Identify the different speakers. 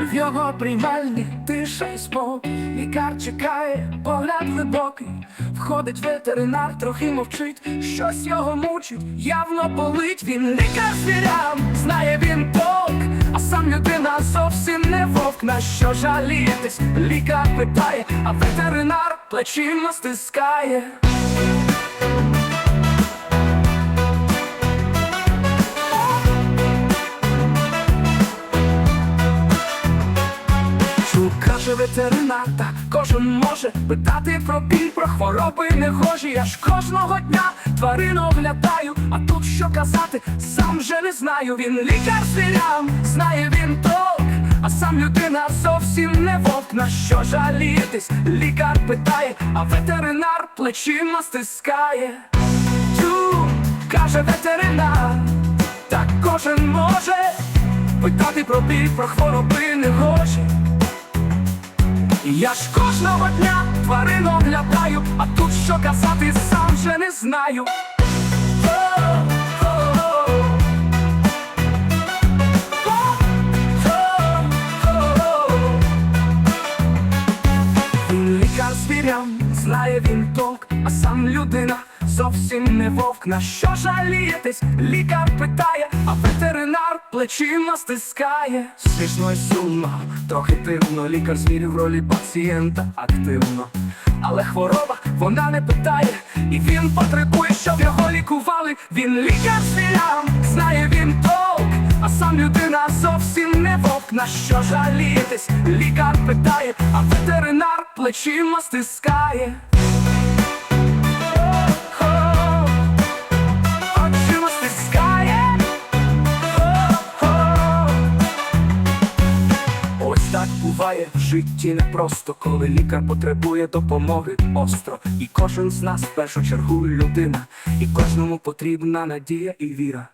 Speaker 1: В його приймальні тиша і спокій. Лікар чекає, погляд глибокий. Входить ветеринар, трохи мовчить. Щось його мучить, явно болить. Він лікар звірям, знає він толк. А сам людина зовсім не вовк. На що жалітись, лікар питає А ветеринар плечима стискає ветеринар, та кожен може питати про біль, про хвороби негожі. Я ж кожного дня тварин оглядаю, а тут що казати, сам вже не знаю. Він лікар звірям, знає він толк, а сам людина зовсім не вовк. На що жалітись? Лікар питає, а ветеринар плечима стискає. Тю, каже ветеринар, так кожен може питати про біль, про хвороби Я ж кожного дня тварин оглядаю, а тут що казати, сам вже не знаю. Лікар звірям, знає він толк, а сам людина зовсім не вовк. На що жалієтесь? Лікар питає, а ветеринар плечима стискає. Смішно й сумно, трохи дивно, лікар звірів в ролі пацієнта активно. Але хвороба вона не питає, і він потребує, щоб його лікували. Він лікар звірям, знає він толк, а сам людина зовсім не вовк. На що жалієтесь? Лікар питає, а ветеринар плечима стискає. Буває в житті непросто, коли лікар потребує допомоги остро. І кожен з нас в першу чергу людина, і кожному потрібна надія і віра.